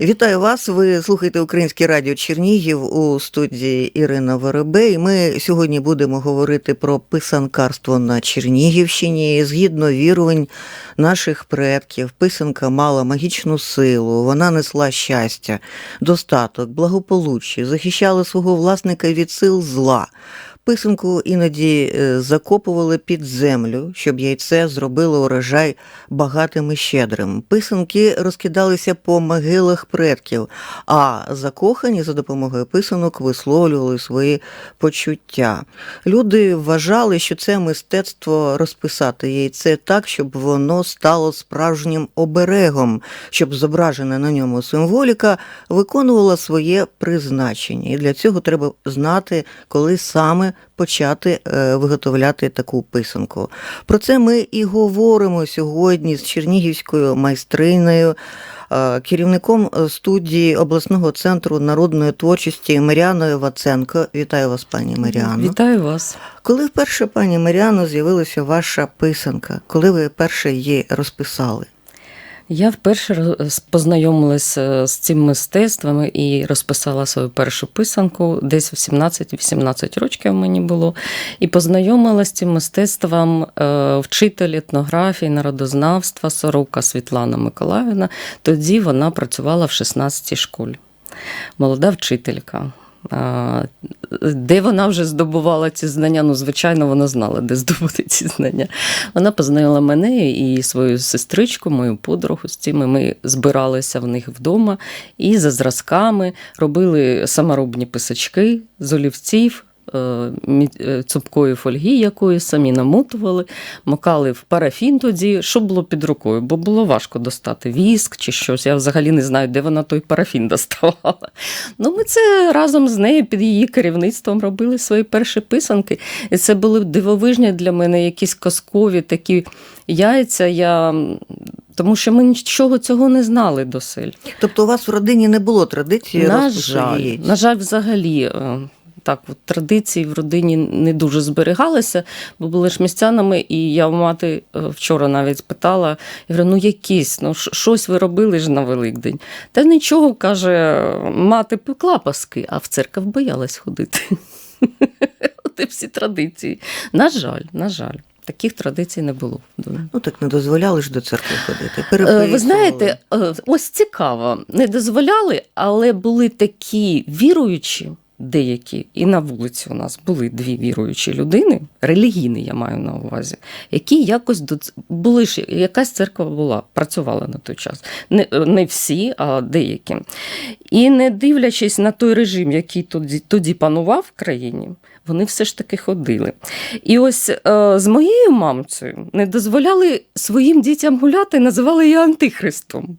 Вітаю вас. Ви слухаєте Українське радіо Чернігів у студії Ірина Воробей. Ми сьогодні будемо говорити про писанкарство на Чернігівщині. Згідно вірувань наших предків, писанка мала магічну силу, вона несла щастя, достаток, благополуччя, захищала свого власника від сил зла. Писанку іноді е, закопували під землю, щоб яйце зробило урожай багатим і щедрим. Писанки розкидалися по могилах предків, а закохані за допомогою писанок висловлювали свої почуття. Люди вважали, що це мистецтво розписати яйце так, щоб воно стало справжнім оберегом, щоб зображена на ньому символіка виконувала своє призначення. І для цього треба знати, коли саме почати е, виготовляти таку писанку. Про це ми і говоримо сьогодні з чернігівською майстриною, е, керівником студії обласного центру народної творчості Маріаною Ваценко. Вітаю вас, пані Маріано. Вітаю вас. Коли вперше, пані Маріано, з'явилася ваша писанка? Коли ви перше її розписали? Я вперше познайомилася з цим мистецтвом і розписала свою першу писанку десь в 17-18 років мені було. І познайомилася з цим мистецтвом е, вчитель етнографії, народознавства Сорока Світлана Миколаївна. Тоді вона працювала в 16-й школі. Молода вчителька. Де вона вже здобувала ці знання? Ну, звичайно, вона знала, де здобути ці знання. Вона познайомила мене і свою сестричку, мою подругу з цими. Ми збиралися в них вдома і за зразками робили саморобні писачки з олівців. Е, е, Цупкої фольги, якої самі намотували, макали в парафін тоді, що було під рукою, бо було важко достати віск чи щось. Я взагалі не знаю, де вона той парафін доставала. Ну, ми це разом з нею під її керівництвом робили свої перші писанки. І це були дивовижні для мене якісь казкові такі яйця. Я... Тому що ми нічого цього не знали досель. Тобто у вас в родині не було традиції На жаль, яєць? на жаль, взагалі. Так, от традиції в родині не дуже зберігалися, бо були ж містянами, і я в мати е, вчора навіть питала, я говорю, ну якісь, ну щось ви робили ж на Великдень. Та нічого, каже, мати пекла паски, а в церкву боялась ходити. От і всі традиції. На жаль, на жаль, таких традицій не було. Ну так не дозволяли ж до церкви ходити. Е, переписували. Ви знаєте, е, ось цікаво, не дозволяли, але були такі віруючі. Деякі, і на вулиці у нас були дві віруючі людини, релігійні, я маю на увазі, які якось до були ж якась церква була, працювала на той час. Не, не всі, а деякі. І не дивлячись на той режим, який тоді, тоді панував в країні, вони все ж таки ходили. І ось е, з моєю мамцею не дозволяли своїм дітям гуляти, називали її антихристом.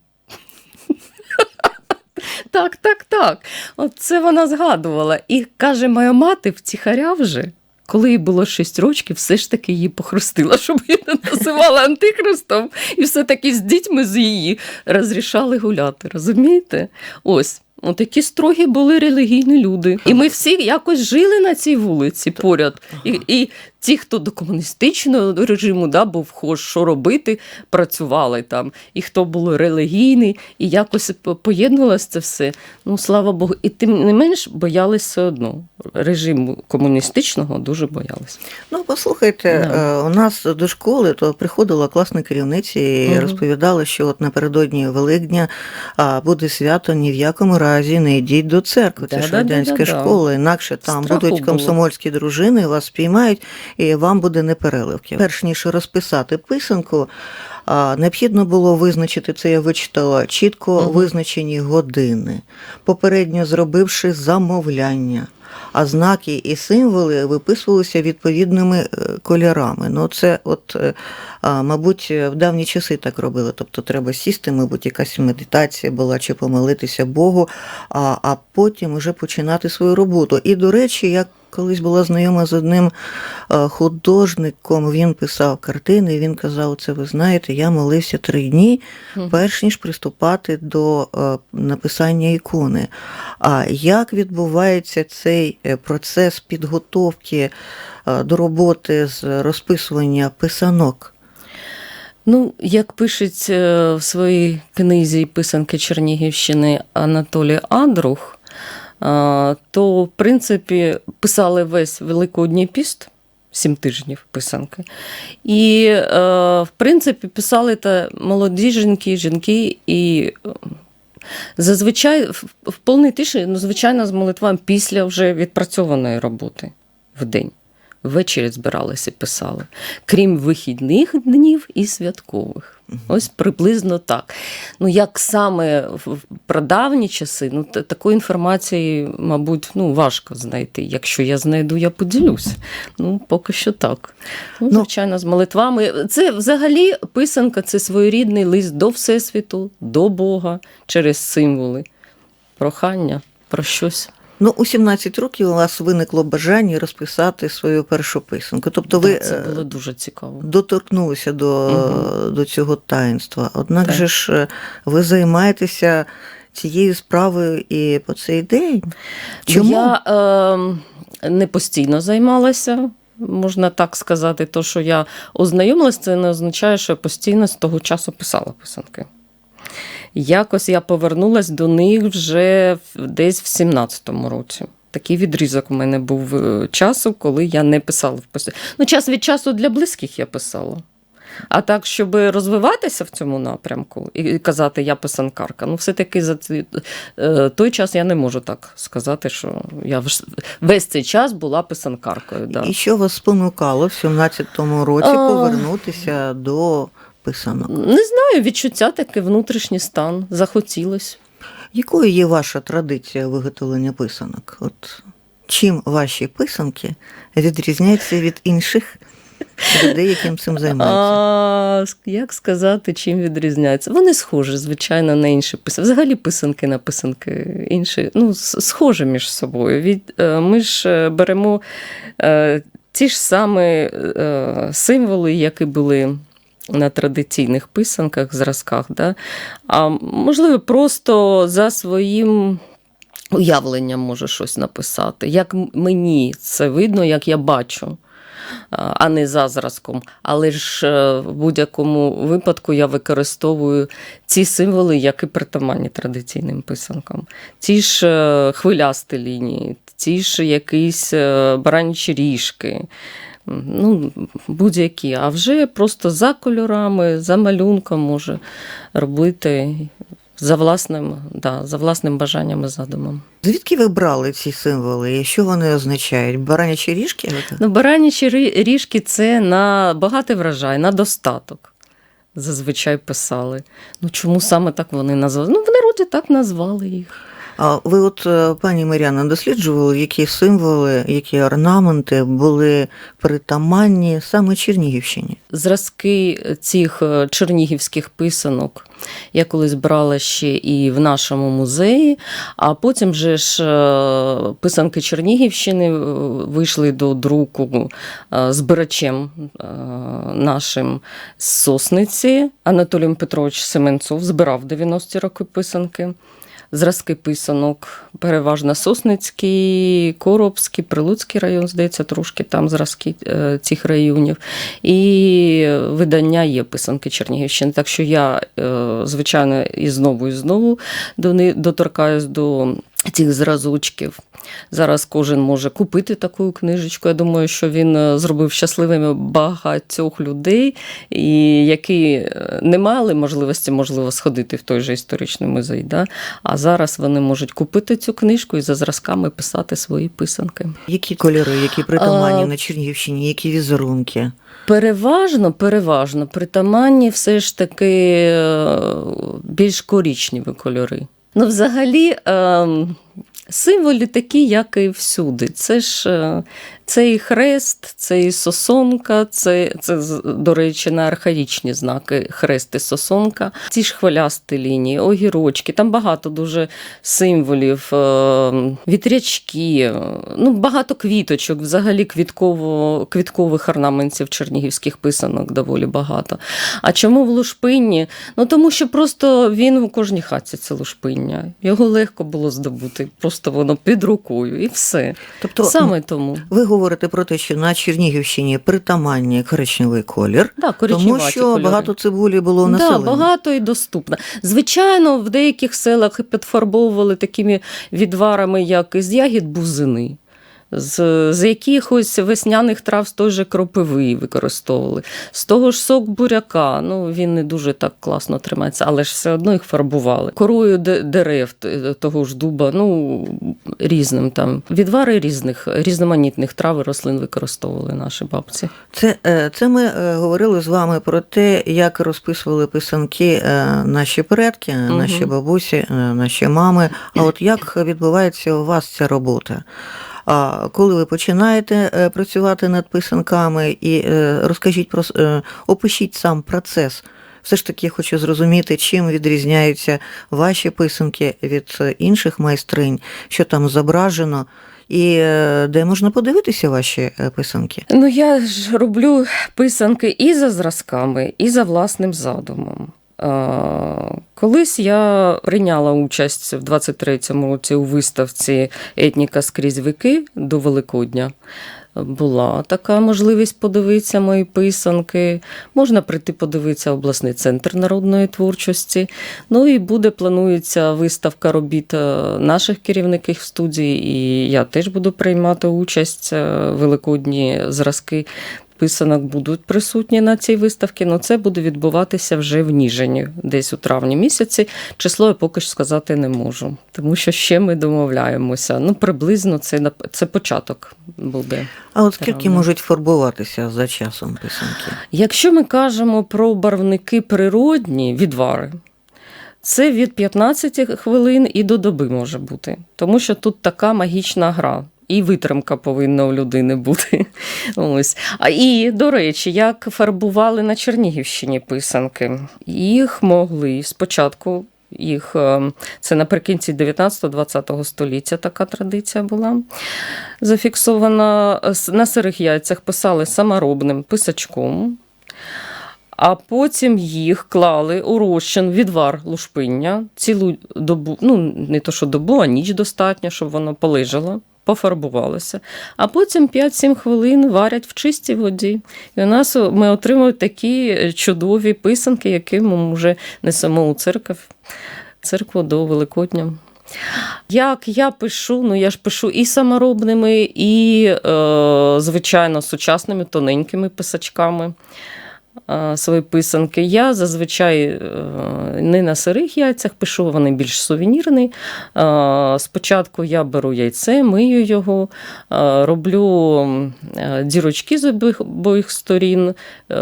Так, так, так. От це вона згадувала. І каже, моя мати втіхаря вже. Коли їй було 6 років, все ж таки її похрустила, щоб її не називали антихристом, і все-таки з дітьми з її розрішали гуляти. Розумієте? Ось. От такі строгі були релігійні люди. І ми всі якось жили на цій вулиці поряд. І, і ті, хто до комуністичного режиму да, був вхож, що робити, працювали там. І хто був релігійний, і якось по- поєднувалося це все. Ну, слава Богу. І тим не менш боялись все одно. Режиму комуністичного дуже боялись. Ну, послухайте, Да. е, у нас до школи то приходила класна керівниця і Мгм. розповідала, що от напередодні Великдня буде свято, ні в якому разі не йдіть до церкви. Це ж Да-да-да-да-да. радянська школа, інакше там Страху будуть було. комсомольські дружини, вас спіймають, і вам буде непереливки. Перш ніж розписати писанку. Необхідно було визначити це, я вичитала чітко угу. визначені години, попередньо зробивши замовляння. А знаки і символи виписувалися відповідними е, кольорами. Ну, це, от, е, мабуть, в давні часи так робили. Тобто треба сісти, мабуть, якась медитація була чи помолитися Богу, а, а потім вже починати свою роботу. І, до речі, я колись була знайома з одним е, художником, він писав картини, і він казав: це ви знаєте, я молився три дні, перш ніж приступати до написання ікони. А як відбувається цей е, процес підготовки е, до роботи з розписування писанок? Ну, як пишеть е, в своїй книзі писанки Чернігівщини Анатолій Андрух, то, в принципі, писали весь Великодній піст, сім тижнів писанки. І, в принципі, писали молоді жінки, жінки і. Зазвичай в повній тиші, ну, звичайно, з молитвами після вже відпрацьованої роботи в день. Ввечері збиралися і писали, крім вихідних днів і святкових. Ось приблизно так. Ну, як саме в в прадавні часи, ну, такої інформації, мабуть, ну, важко знайти. Якщо я знайду, я поділюсь. Ну, поки що так. Ну, Ну, звичайно, з молитвами. Це взагалі писанка це своєрідний лист до Всесвіту, до Бога через символи, прохання про щось. Ну, у 17 років у вас виникло бажання розписати свою першу писанку. Тобто ви це е, було дуже цікаво. доторкнулися до, Мгм. до цього таїнства. Однак Так. же ж е, ви займаєтеся цією справою і по цей день. Чому? Ну, Я е, не постійно займалася. Можна так сказати, то, що я ознайомилася, це не означає, що я постійно з того часу писала писанки. Якось я повернулася до них вже десь в 17-му році. Такий відрізок у мене був е, часу, коли я не писала в писанки. Ну, час від часу для близьких я писала. А так, щоб розвиватися в цьому напрямку і казати, я писанкарка, ну, все-таки за цей- той час я не можу так сказати, що я весь цей час була писанкаркою. Да. І що вас спонукало в 17-му році А. повернутися до писанок? Не знаю, відчуття таке, внутрішній стан, захотілось. Якою є ваша традиція виготовлення писанок? От чим ваші писанки відрізняються від інших людей, яким цим займаються? А, як сказати, чим відрізняються? Вони схожі, звичайно, на інші писанки. Взагалі писанки на писанки інші, ну, схожі між собою. Від, е, ми ж е, беремо е, ті ж самі символи, які були. На традиційних писанках, зразках, да? а можливо, просто за своїм уявленням може щось написати. Як мені це видно, як я бачу а не за зразком. Але ж е, в будь-якому випадку я використовую ці символи, які притаманні традиційним писанкам. Ті ж е, хвилясті лінії, ті ж якісь е, баранчі ріжки. Ну, будь-які, а вже просто за кольорами, за малюнком може робити за власним, да, за власним бажанням і задумом. Звідки ви брали ці символи і що вони означають? Баранячі ріжки? Ну, баранячі ріжки це на багатий врожай, на достаток. Зазвичай писали. Ну чому саме так вони назвали? Ну, в народі так назвали їх. А ви, от, е, пані Мар'яна, досліджували, які символи, які орнаменти були притаманні саме Чернігівщині? Зразки цих е, чернігівських писанок я колись брала ще і в нашому музеї, а потім же ж е, писанки Чернігівщини вийшли до друку збирачем нашим з Сосниці. Анатолій Петрович Семенцов збирав 90-ті роки писанки. Зразки писанок, переважно Сосницький, Коробський, Прилуцький район, здається, трошки там зразки е, цих районів. І видання є писанки Чернігівщини. Так що я, е, звичайно, і знову і знову доторкаюсь до цих зразочків. Зараз кожен може купити таку книжечку. Я думаю, що він е, зробив щасливими багатьох людей, і які е, не мали можливості, можливо, сходити в той же історичний музей. Да? А зараз вони можуть купити цю книжку і за зразками писати свої писанки. Які кольори, які притаманні А, на Чернігівщині, які візерунки? Переважно, переважно, притаманні все ж таки е, більш корічневі кольори. Ну, взагалі, символи такі, як і всюди. Це ж е, це і хрест, це і сосонка, це, це до речі, на архаїчні знаки хрест і сосонка. Ці ж хвилясті лінії, огірочки, там багато дуже символів, е, вітрячки, е, ну, багато квіточок, взагалі квітково, квіткових орнаментів чернігівських писанок доволі багато. А чому в Лушпинні? Ну тому що просто він у кожній хаті це лушпиння. Його легко було здобути, просто воно під рукою і все. Тобто, Саме тому. ви говорите про те, що на Чернігівщині притаманні коричневий колір, Да, тому що кольори. багато цибулі було Да, багато і доступно. Звичайно, в деяких селах підфарбовували такими відварами, як із ягід бузини. З, з якихось весняних трав з той же кропиви використовували. З того ж сок буряка. Ну він не дуже так класно тримається, але ж все одно їх фарбували. Корою дерев того ж дуба, ну різним там. Відвари різних, різноманітних трав і рослин використовували наші бабці. Це, е, це ми е, говорили з вами про те, як розписували писанки е, наші предки, Мгм. наші бабусі, наші мами. А от як відбувається у вас ця робота? А коли ви починаєте е, працювати над писанками, і е, розкажіть про е, опишіть сам процес. Все ж таки я хочу зрозуміти, чим відрізняються ваші писанки від інших майстринь, що там зображено, і де можна подивитися ваші писанки. Ну, я ж роблю писанки і за зразками, і за власним задумом. Колись я прийняла участь в 23-му році у виставці Етніка скрізь віки до Великодня. Була така можливість подивитися мої писанки. Можна прийти подивитися обласний центр народної творчості. Ну і буде планується виставка робіт е, наших керівників студії, і я теж буду приймати участь. е, Великодні зразки писанок будуть присутні на цій виставці. але це буде відбуватися вже в Ніжині, десь у травні місяці. Число я поки що сказати не можу, тому що ще ми домовляємося. Ну, приблизно це це початок буде. А от скільки Правда. можуть фарбуватися за часом писанки? Якщо ми кажемо про барвники природні, відвари, це від 15 хвилин і до доби може бути, тому що тут така магічна гра. І витримка повинна у людини бути. Ось. І, до речі, як фарбували на Чернігівщині писанки. Їх могли спочатку. Їх е, це наприкінці 19-20 століття така традиція була зафіксована. На сирих яйцях писали саморобним писачком, а потім їх клали у розчин відвар лушпиння цілу добу, ну не то що добу, а ніч достатньо, щоб воно полежало. Пофарбувалося, а потім 5-7 хвилин варять в чистій воді. І у нас ми отримуємо такі чудові писанки, які ми вже несемо у церкву, церкву до Великодня. Як я пишу, ну я ж пишу і саморобними, і, е, звичайно, сучасними тоненькими писачками е, свої писанки. Я зазвичай е, не на сирих яйцях пишу, вони більш сувенірні. Е, Спочатку я беру яйце, мию його, е, роблю е, дірочки з обох, сторін. Е,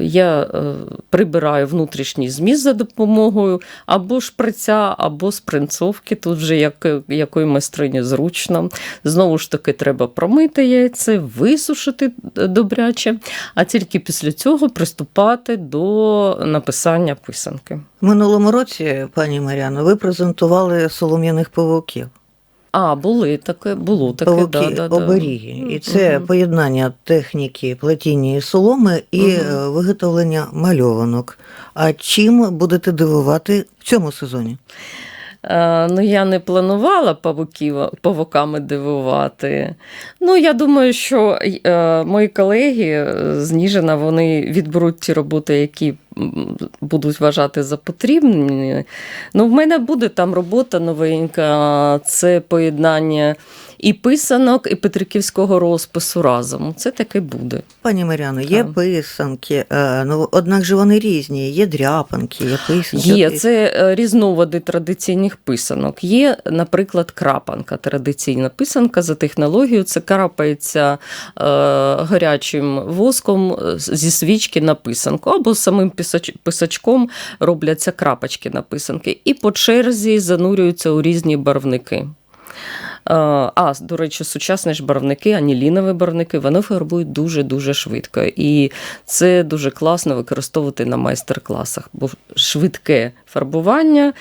Я е, прибираю внутрішній зміст за допомогою або шприця, або спринцовки. Тут вже як, якої майстрині зручно. Знову ж таки, треба промити яйце, висушити добряче, а тільки після цього приступати до написання писанки. В минулому році, пані Маріано, ви презентували солом'яних павуків. А, були таке, було таке. Павуки да, да, да. оберіги. І це Мгм. поєднання техніки плетіння і соломи і е, виготовлення мальованок. А чим будете дивувати в цьому сезоні? Е, Ну, я не планувала павуків, павуками дивувати. Ну, я думаю, що е, мої колеги з Ніжина вони відберуть ті роботи, які будуть вважати за потрібні. Ну, в мене буде там робота новенька, це поєднання і писанок, і петриківського розпису разом. Це таке буде. Пані Маріано, є Так. писанки, е, ну однак же вони різні. Є дряпанки, є писанки. Є це е, різновиди традиційних писанок. Є, наприклад, крапанка, традиційна писанка за технологією. Це крапається е, гарячим воском е, зі свічки на писанку, або самим писач, писачком робляться крапочки на писанки, і по черзі занурюються у різні барвники. Е, А, до речі, сучасні ж барвники, анілінові барвники, вони фарбують дуже-дуже швидко. І це дуже класно використовувати на майстер-класах, бо швидке фарбування,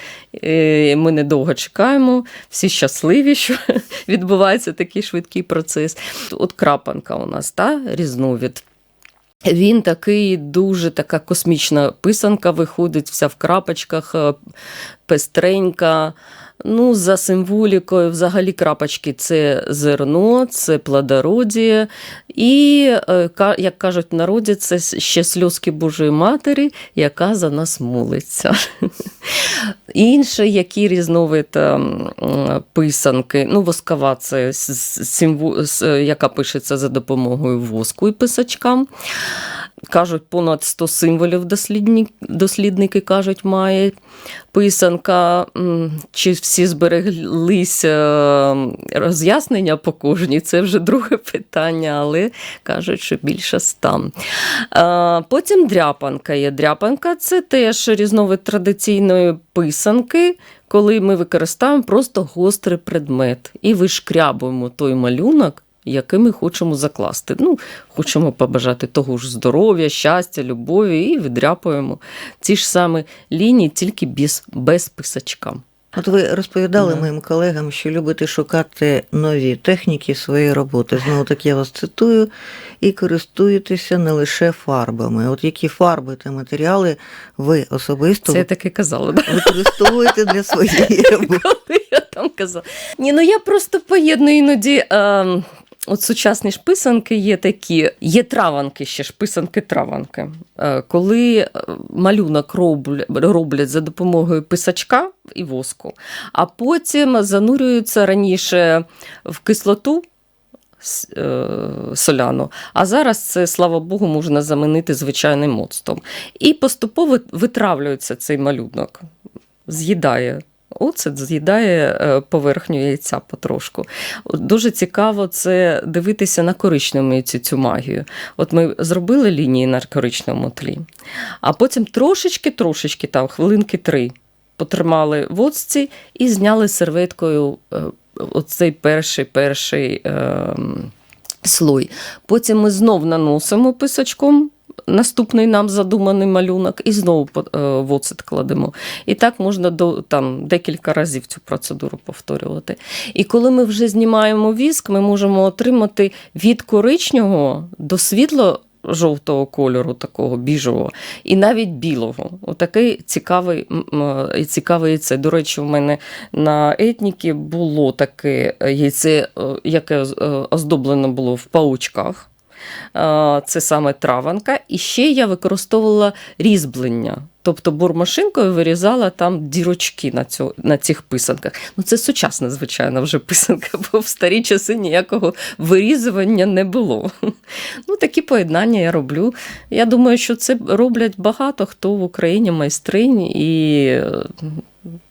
е, ми недовго чекаємо, всі щасливі, що відбувається такий швидкий процес. От крапанка у нас, та, різновид. Він такий дуже така космічна писанка, виходить вся в крапочках, е, пестренька. Ну, за символікою, взагалі, крапочки це зерно, це плодородіє. І, е, як кажуть в народі, це ще сльозки Божої Матері, яка за нас молиться. Інше, які різновид ем, писанки, ну, воскова це символ, яка пишеться за допомогою воску і писачкам. Кажуть, понад 100 символів дослідні, дослідники кажуть, має писанка. Чи всі збереглись е, роз'яснення по кожній, це вже друге питання, але кажуть, що більше ста. Е, Потім дряпанка є. Дряпанка це теж різновид традиційної писанки, коли ми використовуємо просто гострий предмет і вишкрябуємо той малюнок. Який ми хочемо закласти. Ну, хочемо побажати того ж здоров'я, щастя, любові і відряпуємо ці ж самі лінії, тільки без, без писачка. От ви розповідали Да. моїм колегам, що любите шукати нові техніки своєї роботи. Знову таки я вас цитую, і користуєтеся не лише фарбами. От які фарби та матеріали ви особисто Це я таки казала. Да? використовуєте для своєї роботи? я там казала. Ні, ну я просто поєдную іноді. Е, От сучасні ж писанки є такі, є траванки ще ж траванки. Е, Коли е, малюнок роблять, за допомогою писачка і воску, а потім занурюються раніше в кислоту. е, Соляну, а зараз це, слава Богу, можна замінити звичайним моцтом. І поступово витравлюється цей малюнок, з'їдає Оцет з'їдає е, поверхню яйця потрошку. Дуже цікаво це дивитися на коричневому яйці цю магію. От ми зробили лінії на коричневому тлі, а потім трошечки-трошечки, там, хвилинки три, потримали в оцці і зняли серветкою е, оцей перший перший е, слой. Потім ми знов наносимо писачком. Наступний нам задуманий малюнок, і знову е, в оцет кладемо. І так можна до там декілька разів цю процедуру повторювати. І коли ми вже знімаємо віск, ми можемо отримати від коричневого до світло. Жовтого кольору, такого біжового, і навіть білого. Отакий цікавий, і цікаве яйце. До речі, у мене на етніки було таке яйце, е, яке е, оздоблено було в паучках. Це саме траванка. І ще я використовувала різьблення. Тобто бурмашинкою вирізала там дірочки на, цю, на цих писанках. Ну, це сучасна, звичайно, вже писанка, бо в старі часи ніякого вирізування не було. Ну, такі поєднання я роблю. Я думаю, що це роблять багато хто в Україні майстринь і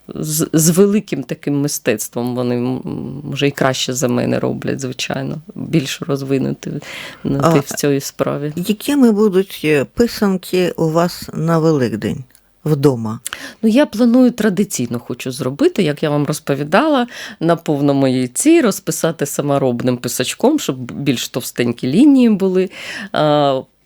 з, з великим таким мистецтвом вони може і краще за мене роблять, звичайно, більш розвинути на А, в цій справі. Якими будуть е, писанки у вас на Великдень вдома? Ну, я планую традиційно хочу зробити, як я вам розповідала, на повному яйці розписати саморобним писачком, щоб більш товстенькі лінії були.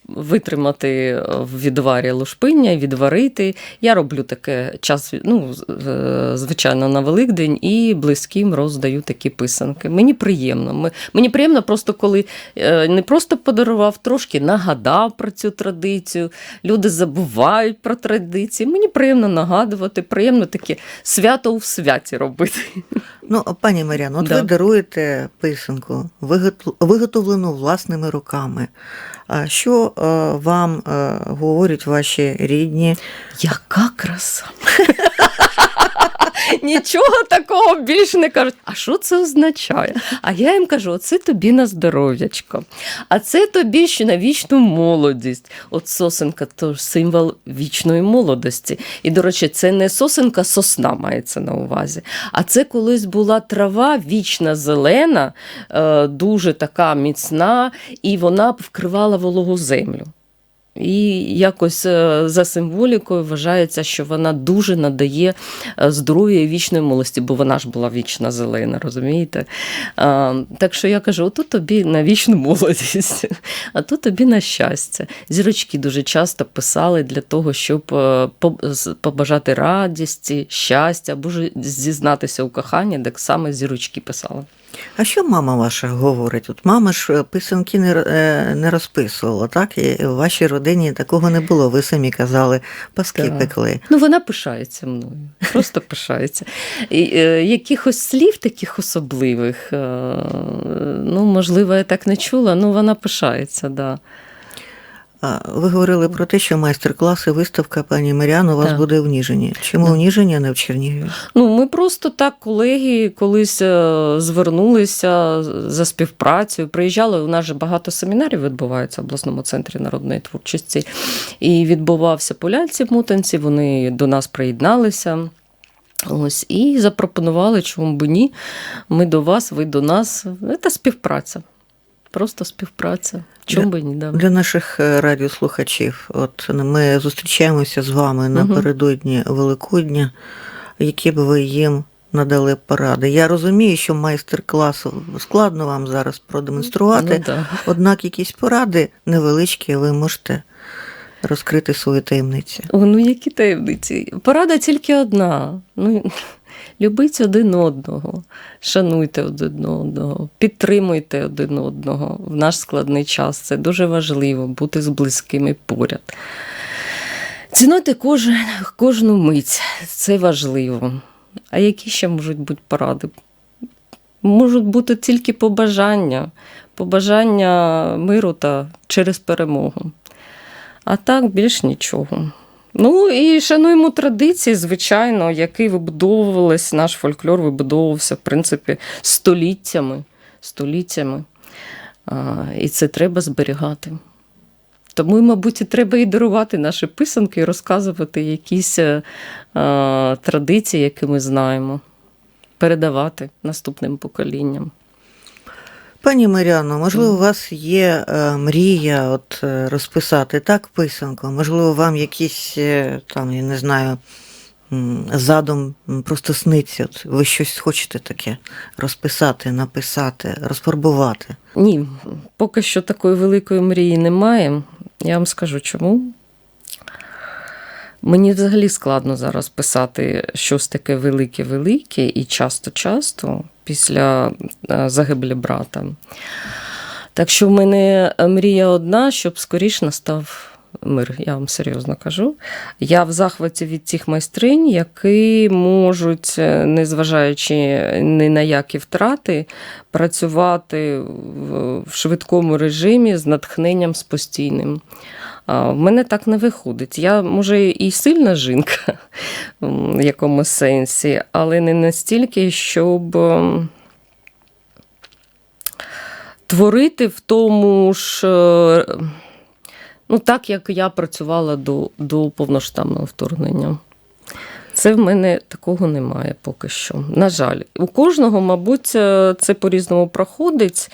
Витримати в відварі лушпиння, відварити. Я роблю таке час, ну, е, звичайно, на Великдень і близьким роздаю такі писанки. Мені приємно. Мені приємно просто, коли е, не просто подарував, трошки нагадав про цю традицію. Люди забувають про традиції. Мені приємно нагадувати, приємно таке свято у святі робити. Ну, пані Маріано, от Да. ви даруєте писанку, виготовлену власними руками. А що е, вам е, говорять ваші рідні? Яка краса! Нічого такого більше не кажуть. А що це означає? А я їм кажу: оце тобі на здоров'ячко, а це тобі ще на вічну молодість. От сосенка то символ вічної молодості. І, до речі, це не сосенка, сосна мається на увазі. А це колись була трава вічна зелена, е, дуже така міцна, і вона вкривала вологу землю. І якось е, за символікою вважається, що вона дуже надає е, здоров'я і вічної молодості, бо вона ж була вічна зелена, розумієте? А, Так що я кажу: отут тобі на вічну молодість, а тут тобі на щастя. Зірочки дуже часто писали для того, щоб е, побажати радісті, щастя, або зізнатися у коханні, так саме зірочки писали. А що мама ваша говорить? От мама ж е, писанки не, е, не розписувала, так? І в вашій родині такого не було. Ви самі казали, паски Так. пекли. Ну, вона пишається мною, просто пишається. І, е, якихось слів таких особливих, е, ну, можливо, я так не чула, ну вона пишається, да. А ви говорили про те, що майстер-класи, виставка пані Маріано у вас Так. буде в Ніжині. Чому Так. в Ніжині, а не в Чернігові? Ну, ми просто так, колеги, колись е, звернулися за співпрацею. Приїжджали. У нас же багато семінарів відбувається в обласному центрі народної творчості. І відбувався поляльці мутанці, вони до нас приєдналися. Ось, і запропонували, чому б ні. Ми до вас, ви до нас. Це співпраця. Просто співпраця. Чому б ні? Да. Для наших е, радіослухачів, от ми зустрічаємося з вами напередодні Великодня. Які б ви їм надали поради? Я розумію, що майстер-клас складно вам зараз продемонструвати, Ну, да. однак якісь поради невеличкі, ви можете розкрити свої таємниці. О, ну які таємниці? Порада тільки одна. Ну, любіть один одного, шануйте один одного, підтримуйте один одного в наш складний час. Це дуже важливо бути з близькими поряд. Цінуйте кожен, кожну мить, це важливо. А які ще можуть бути поради? Можуть бути тільки побажання, побажання миру та через перемогу. А так більш нічого. Ну і шануємо традиції, звичайно, які вибудовувались, наш фольклор вибудовувався, в принципі, століттями. століттями. А, і це треба зберігати. Тому, мабуть, і треба і дарувати наші писанки, і розказувати якісь е, а, традиції, які ми знаємо, передавати наступним поколінням. Пані Маріано, можливо, у вас є е, мрія от, е, розписати так писанку? Можливо, вам якийсь е, там, я не знаю, задум просто сниться. От, ви щось хочете таке розписати, написати, розфарбувати. Ні, поки що такої великої мрії немає. Я вам скажу чому. Мені взагалі складно зараз писати щось таке велике-велике і часто-часто після е, загибелі брата. Так що в мене мрія одна, щоб скоріш настав мир. Я вам серйозно кажу. Я в захваті від тих майстринь, які можуть, е, незважаючи ні на які втрати, працювати в швидкому режимі з натхненням з постійним. В мене так не виходить. Я, може, і сильна жінка в якомусь сенсі, але не настільки, щоб ем, творити в тому ж. е, Ну, так як я працювала до, до повноштабного вторгнення. Це в мене такого немає поки що. На жаль, у кожного, мабуть, е, це по-різному проходить.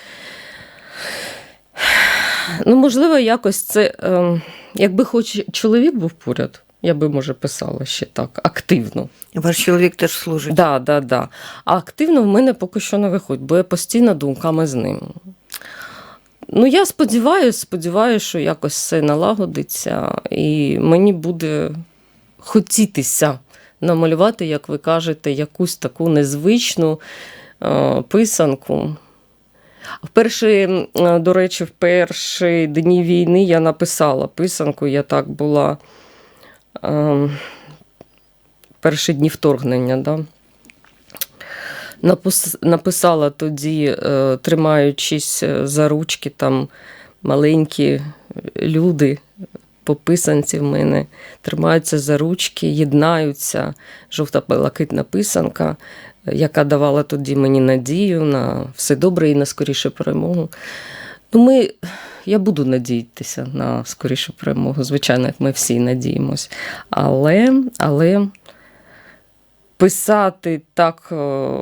Ну, можливо, якось це. Е, якби хоч чоловік був поряд, я би, може, писала ще так активно. Ваш чоловік теж служить. Да, да, да. А активно в мене поки що не виходить, бо я постійно думками з ним. Ну, я сподіваюся, сподіваюся, що якось все налагодиться, і мені буде хотітися намалювати, як ви кажете, якусь таку незвичну е, писанку. В перші, е, до речі, в перші дні війни я написала писанку, я так була е, перші дні вторгнення. Да? Напис- Написала тоді, е, тримаючись е, за ручки, там маленькі люди по писанці в мене тримаються за ручки, єднаються. Жовта блакитна писанка, е, яка давала тоді мені надію на все добре і на скоріше перемогу. Ну, ми, я буду надіятися на скорішу перемогу, звичайно, як ми всі надіємось. Але, але писати так, е,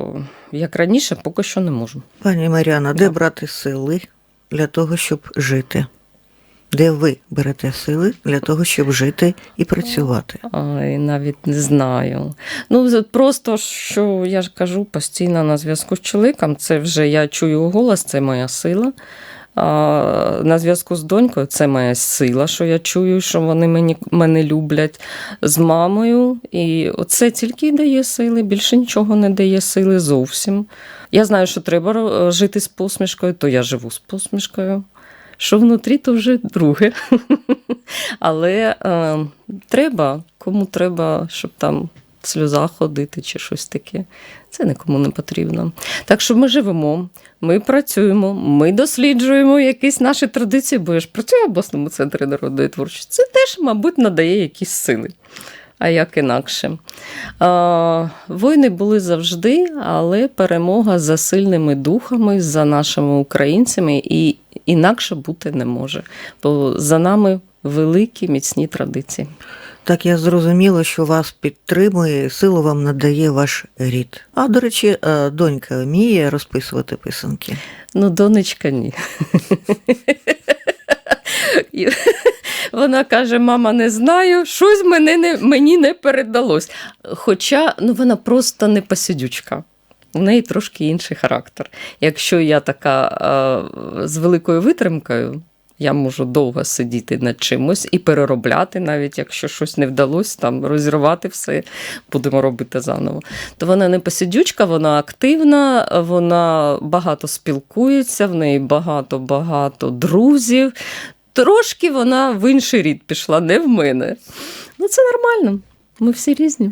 як раніше, поки що не можу. Пані Маріано, де брати сили для того, щоб жити? Де ви берете сили для того, щоб жити і працювати? Ай, навіть не знаю. Ну, просто що я ж кажу постійно на зв'язку з чоловіком, це вже я чую голос, це моя сила. А, на зв'язку з донькою це моя сила, що я чую, що вони мені, мене люблять з мамою. І це тільки дає сили, більше нічого не дає сили зовсім. Я знаю, що треба жити з посмішкою, то я живу з посмішкою. Що внутрі, то вже друге. Але е, треба, кому треба, щоб там сльоза ходити чи щось таке. Це нікому не потрібно. Так що ми живемо, ми працюємо, ми досліджуємо якісь наші традиції, бо я ж працюю в обласному центрі народної творчості. Це теж, мабуть, надає якісь сили. А як інакше? Війни були завжди, але перемога за сильними духами, за нашими українцями, і інакше бути не може. Бо за нами великі міцні традиції. Так я зрозуміла, що вас підтримує, силу вам надає ваш рід. А до речі, е, донька вміє розписувати писанки. Ну, донечка ні. І Вона каже: мама, не знаю, щось мене не, мені не передалось. Хоча ну, вона просто не посидючка. У неї трошки інший характер. Якщо я така з великою витримкою, я можу довго сидіти над чимось і переробляти, навіть якщо щось не вдалося, там розірвати все, будемо робити заново. То вона не посидючка, вона активна, вона багато спілкується, в неї багато-багато друзів. Трошки вона в інший рід пішла, не в мене. Ну, це нормально. Ми всі різні.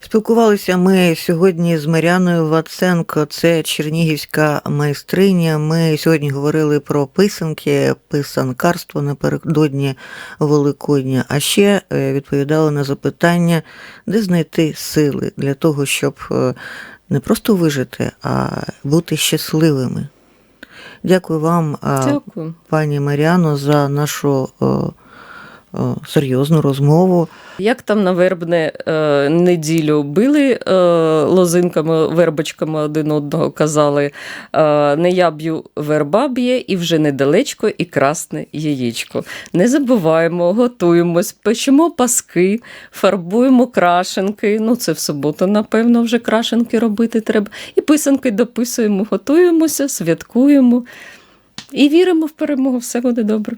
Спілкувалися ми сьогодні з Маряною Ваценко, це чернігівська майстриня. Ми сьогодні говорили про писанки, писанкарство напередодні Великодня, а ще е, відповідали на запитання, де знайти сили для того, щоб е, не просто вижити, а бути щасливими. Дякую вам, Дякую. пані Маріано, за нашу е, е, серйозну розмову. Як там на вербне е, неділю били е, лозинками, вербочками один одного казали: е, не я б'ю, верба б'є, і вже недалечко, і красне яєчко. Не забуваємо, готуємось, печемо паски, фарбуємо крашенки. Ну, це в суботу, напевно, вже крашенки робити треба. І писанки дописуємо, готуємося, святкуємо і віримо в перемогу. Все буде добре.